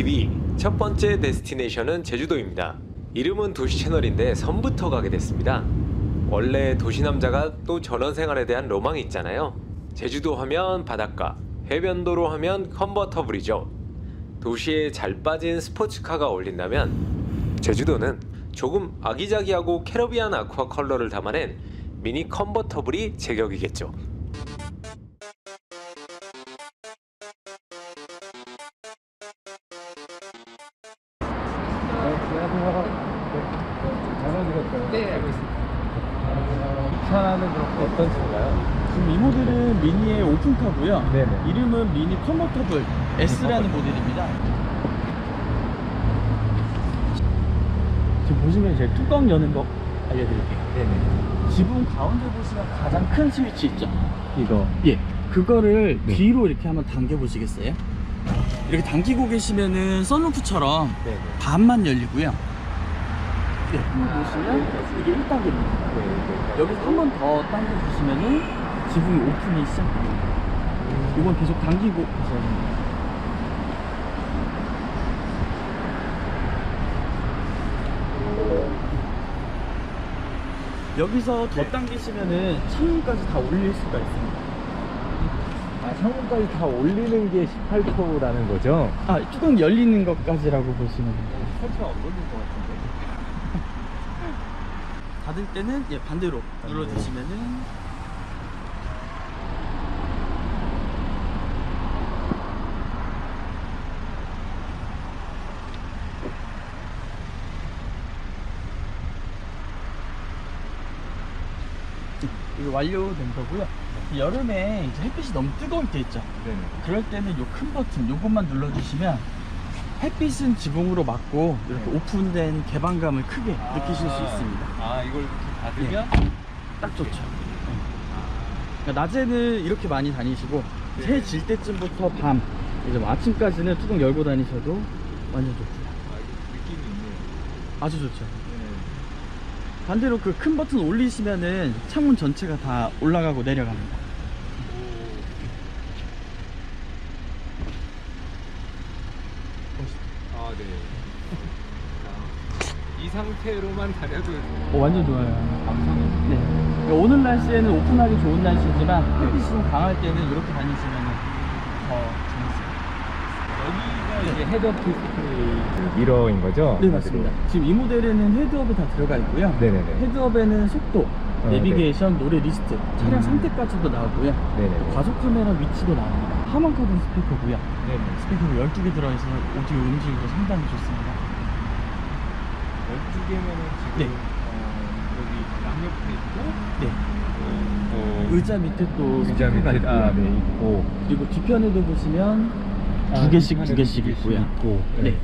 TV 첫 번째 데스티네이션은 제주도입니다. 이름은 도시 채널인데 섬부터 가게 됐습니다. 원래 도시 남자가 또 전원 생활에 대한 로망이 있잖아요. 제주도 하면 바닷가, 해변도로 하면 컨버터블이죠. 도시에 잘 빠진 스포츠카가 어울린다면 제주도는 조금 아기자기하고 캐러비안 아쿠아 컬러를 담아낸 미니 컨버터블이 제격이겠죠. 모델은 미니의 오픈카고요. 네네. 이름은 미니 컨버터블 S라는 모델입니다. 지금 보시면 제 뚜껑 여는 거 알려드릴게요. 네네. 지붕 가운데 보시면 가장 큰 스위치 있죠? 이거. 예. 그거를 네. 뒤로 이렇게 한번 당겨 보시겠어요? 이렇게 당기고 계시면은 썬루프처럼 네네. 반만 열리고요. 네. 한번 보시면 이게 1단계입니다. 네. 여기서 한 번 더 당겨 주시면은 지붕이 오픈이 시작됩니다. 이건 계속 당기고 계셔야 됩니다. 여기서 더 당기시면은 창문까지 다 올릴 수가 있습니다. 아, 창문까지 다 올리는 게 18%라는 거죠? 아, 뚜껑 열리는 것까지라고 보시면 됩니다. 설치가 안 걸릴 것 같은데. 닫을 때는 예, 반대로 눌러주시면은 이거 완료된 거고요. 여름에 이제 햇빛이 너무 뜨거울 때 있죠. 네네. 그럴 때는 요 큰 버튼 요것만 눌러주시면 햇빛은 지붕으로 막고 이렇게 네. 오픈된 개방감을 크게 느끼실 수 있습니다. 아, 이걸 이렇게 닫으면? 딱 좋죠. 그러니까 낮에는 이렇게 많이 다니시고 네. 해질 때쯤부터 밤 이제 뭐 아침까지는 뚜껑 열고 다니셔도 완전 좋고요. 아, 느낌이 있네요. 아주 좋죠. 네. 반대로 그 큰 버튼 올리시면은 창문 전체가 다 올라가고 내려갑니다. 아, 네. 아, 이 상태로만 다녀도 어, 완전 좋아요. 감성이 네. 오늘 날씨에는 오픈하기 좋은 날씨지만 햇빛이 좀 강할 때는 이렇게 다니시면 더 이제 헤드업 디스플레이 미러인 거죠? 네 맞습니다. 지금 이 모델에는 헤드업이 다 들어가 있고요. 네네네. 헤드업에는 속도, 어, 내비게이션, 노래 리스트, 차량 음. 상태까지도 나오고요. 네네. 과속 카메라 위치도 나옵니다. 하만 카본 스피커고요. 네네. 스피커가 12개 들어있어서 오디오 음질도 상당히 좋습니다. 12개면은 지금 네. 어, 여기 양옆에 있고 네. 어, 의자 밑에 또 의자 밑에. 아, 네 있고 그리고 뒤편에도 보시면 아, 두 개씩 두 뒤편에도 개씩 있고요. 있고. 네.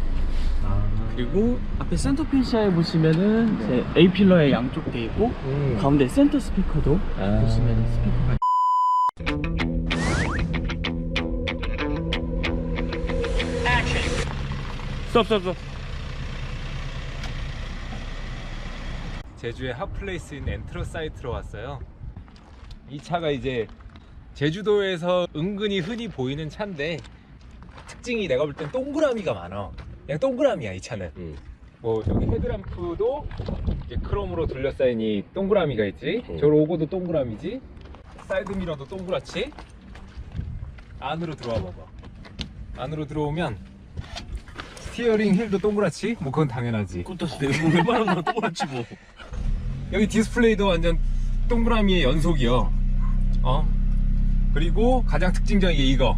아. 그리고 앞에 센터 페시아에 보시면은 네. A 필러에 양쪽 돼 있고 음. 가운데 센터 스피커도 아. 보시면 스피커가 스톱 스톱 스톱 제주의 핫플레이스인 엔트로 사이트로 왔어요 이 차가 이제 제주도에서 은근히 흔히 보이는 차인데 특징이 내가 볼 땐 동그라미가 많아. 그냥 동그라미야 이 차는. 뭐 여기 헤드램프도 이제 크롬으로 둘러싸인 이 동그라미가 있지. 음. 저 로고도 동그라미지. 사이드 미러도 동그랗지. 안으로 들어와 봐봐. 안으로 들어오면 스티어링 휠도 동그랗지? 뭐 그건 당연하지. 그것도 웬만한 거랑 똑같지 뭐. 여기 디스플레이도 완전 동그라미의 연속이요. 어? 그리고 가장 특징적인 게 이거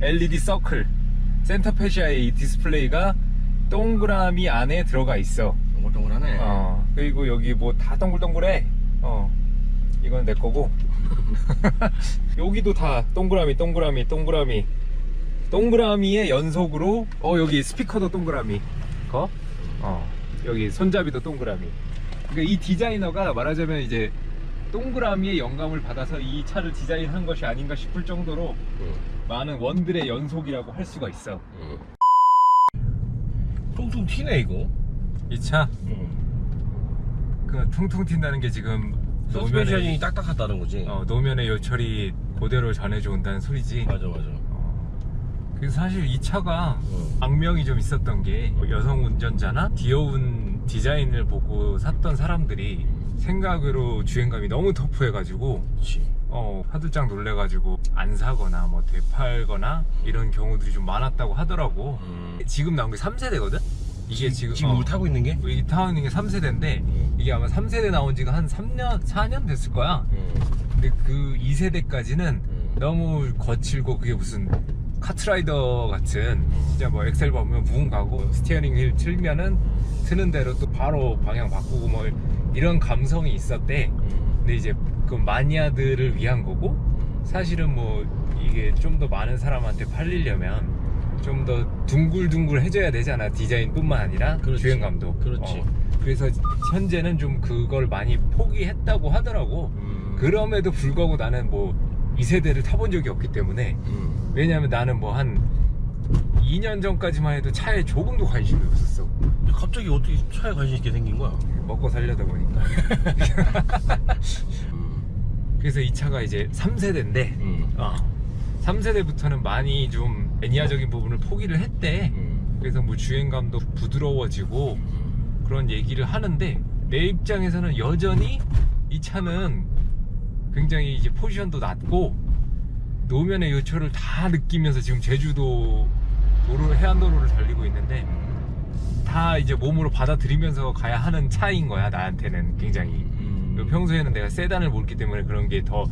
LED 서클 센터 페시아의 이 디스플레이가 동그라미 안에 들어가 있어. 동글동글하네. 어 그리고 여기 뭐 다 동글동글해. 어 이건 내 거고. 여기도 다 동그라미 동그라미 동그라미. 동그라미의 연속으로 어 여기 스피커도 동그라미. 거? 어 여기 손잡이도 동그라미. 그러니까 이 디자이너가 말하자면 이제 동그라미의 영감을 받아서 이 차를 디자인한 것이 아닌가 싶을 정도로 응. 많은 원들의 연속이라고 할 수가 있어 응. 퉁퉁 튀네 이거. 이차 응. 그 퉁퉁 튄다는 게 지금 서스펜션이 딱딱하다는 거지. 어, 노면의 요철이 그대로 전해져 온다는 소리지. 맞아 맞아. 어, 그래서 사실 이 차가 어. 악명이 좀 있었던 게뭐 여성 운전자나 귀여운 디자인을 보고 샀던 사람들이 생각으로 주행감이 너무 터프해가지고 그렇지. 어, 화들짝 놀래가지고 안 사거나 뭐 되팔거나 이런 경우들이 좀 많았다고 하더라고. 음. 지금 나온 게 3세대거든? 이게 지 금, 지금 어, 우리 타고 있는 게? 이 타운인 게 3세대인데 음. 이게 아마 3세대 나온 지가 한 3년, 4년 됐을 거야. 음. 근데 그 2세대까지는 음. 너무 거칠고 그게 무슨 카트라이더 같은 음. 진짜 뭐 엑셀 보면 무음 가고 스티어링 휠 틀면은 트는 대로 또 바로 방향 바꾸고 뭐 이런 감성이 있었대. 음. 근데 이제 그 마니아들을 위한 거고 사실은 뭐 이게 좀 더 많은 사람한테 팔리려면 좀 더 둥글둥글 해줘야 되잖아 디자인뿐만 아니라 그렇지. 주행감도 그렇지. 어. 그래서 현재는 좀 그걸 많이 포기했다고 하더라고 음. 그럼에도 불구하고 나는 뭐 2세대를 타본 적이 없기 때문에 음. 왜냐면 나는 뭐 한 2년 전까지만 해도 차에 조금도 관심이 없었어 갑자기 어떻게 차에 관심 있게 생긴 거야? 먹고 살려다 보니까 음. 그래서 이 차가 이제 3세대인데 음. 어. 3세대부터는 많이 좀 매니아적인 부분을 포기를 했대. 음. 그래서 뭐 주행감도 부드러워지고 그런 얘기를 하는데 내 입장에서는 여전히 이 차는 굉장히 이제 포지션도 낮고 노면의 요철을 다 느끼면서 지금 제주도 도로 해안도로를 달리고 있는데 다 이제 몸으로 받아들이면서 가야 하는 차인 거야 나한테는 굉장히 음. 평소에는 내가 세단을 몰기 때문에 그런 게 더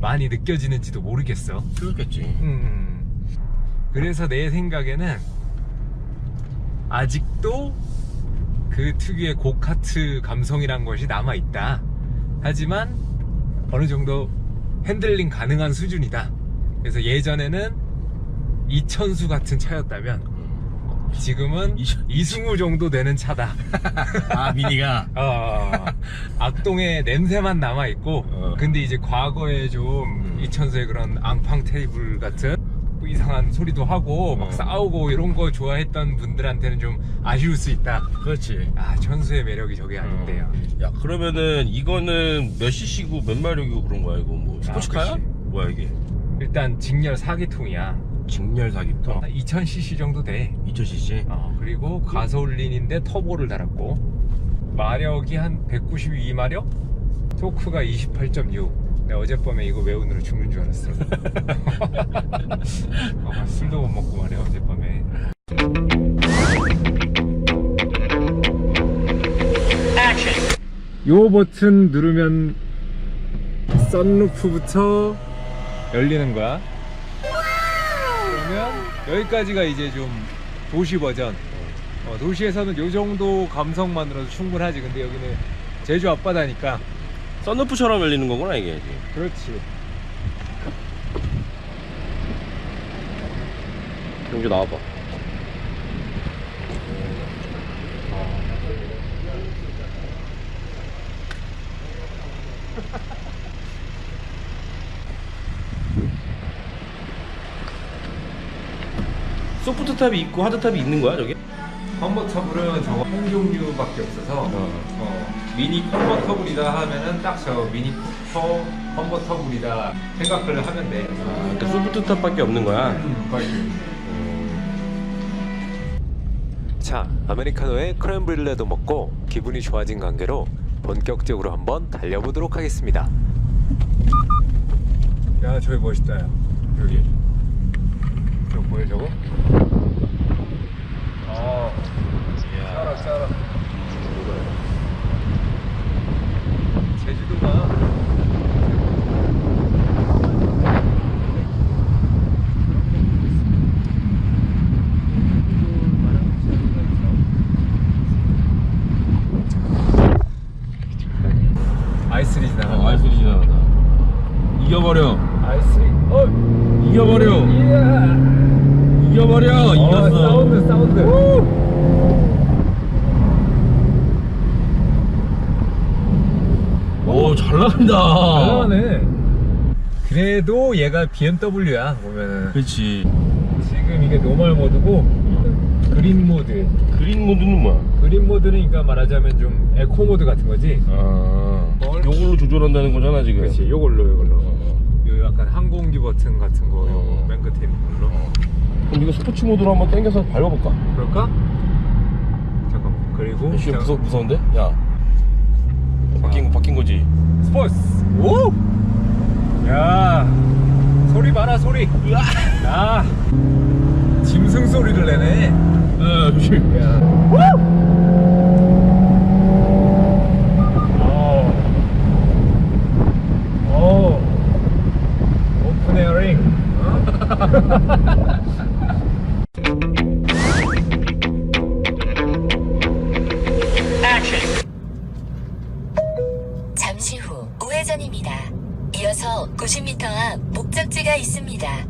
많이 느껴지는지도 모르겠어 그렇겠지. 음. 그래서 내 생각에는 아직도 그 특유의 고카트 감성이란 것이 남아 있다. 하지만 어느 정도 핸들링 가능한 수준이다. 그래서 예전에는 이천수 같은 차였다면 지금은 이승우 정도 되는 차다. 아 미니가. 어, 악동의 냄새만 남아 있고, 어. 근데 이제 과거에 좀 음. 이천수의 그런 앙팡 테이블 같은 뭐 이상한 소리도 하고 막 어. 싸우고 이런 거 좋아했던 분들한테는 좀 아쉬울 수 있다. 그렇지. 아 천수의 매력이 저게 아닌데요. 야 그러면은 이거는 몇 cc고 몇 마력이고 그런 거야 이거 뭐 스포츠카야? 아, 그치. 뭐야 이게? 일단 직렬 4기통이야. 직렬 사기터 2000cc 정도 돼. 2000cc. 어, 그리고 가솔린인데 터보를 달았고 마력이 한 192마력? 토크가 28.6 내가 어젯밤에 이거 외우느라 죽는 줄 알았어 어, 술도 못 먹고 말이야 어젯밤에 요 버튼 누르면 썬루프부터 열리는 거야 여기까지가 이제 좀 도시 버전 어, 도시에서는 요 정도 감성만으로도 충분하지 근데 여기는 제주 앞바다니까 썬루프처럼 열리는 거구나 이게 지금. 그렇지 경주 나와봐. 소프트 탑이 있고 하드 탑이 있는 거야 저게? 컨버터블은 저거 한 종류밖에 없어서 어, 미니 컨버터블이다 하면은 딱 저 미니 쿠퍼 컨버터블이다 생각을 하면 돼 아, 그러니까 소프트 탑밖에 없는 거야. 자, 아메리카노에 크렘브릴레도 먹고 기분이 좋아진 관계로 본격적으로 한번 달려보도록 하겠습니다. 야, 저기 멋있다. 야. 여기. 보여 저거? 어. 쩔어, 쩔어. 제주도가 아이스리 지나가. 어, 아이스리 지나가다. 이겨버려. 아이스리. 어, 이겨버려. 이야. 이겨버려. 이겼어. 사운드, 사운드. 오, 잘 나간다. 잘하네. 그래도 얘가 BMW야 보면은. 그렇지. 지금 이게 노멀 모드고 그린 모드. 그린 모드는 뭐야? 그린 모드는 그러니까 말하자면 좀 에코 모드 같은 거지. 아, 뭘? 요걸로 조절한다는 거잖아 지금. 그렇지. 요걸로 요걸로. 어, 요 약간 항공기 버튼 같은 거 어. 요거 맨 끝에 있는 걸로. 어. 그럼 이거 스포츠 모드로 한번 당겨서 밟아볼까? 그럴까? 잠깐만. 그리고 씨 무서 무서운데? 야 바뀐 바뀐 거지. 스포츠. 오! 야 소리 봐라 소리. 야 짐승 소리를 내네. 어 조심. 오. 오픈 에어링. 1번입니다. 이어서 90m 앞 목적지가 있습니다.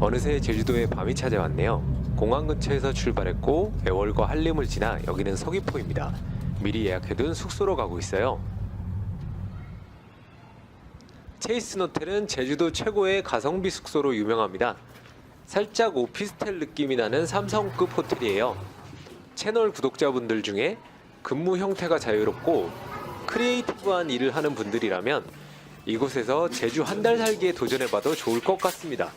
어느새 제주도에 밤이 찾아왔네요. 공항 근처에서 출발했고 애월과 한림을 지나 여기는 서귀포입니다. 미리 예약해둔 숙소로 가고 있어요. 체이스 호텔은 제주도 최고의 가성비 숙소로 유명합니다. 살짝 오피스텔 느낌이 나는 삼성급 호텔이에요. 채널 구독자분들 중에 근무 형태가 자유롭고 크리에이티브한 일을 하는 분들이라면 이곳에서 제주 한 달 살기에 도전해봐도 좋을 것 같습니다.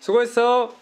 수고했어.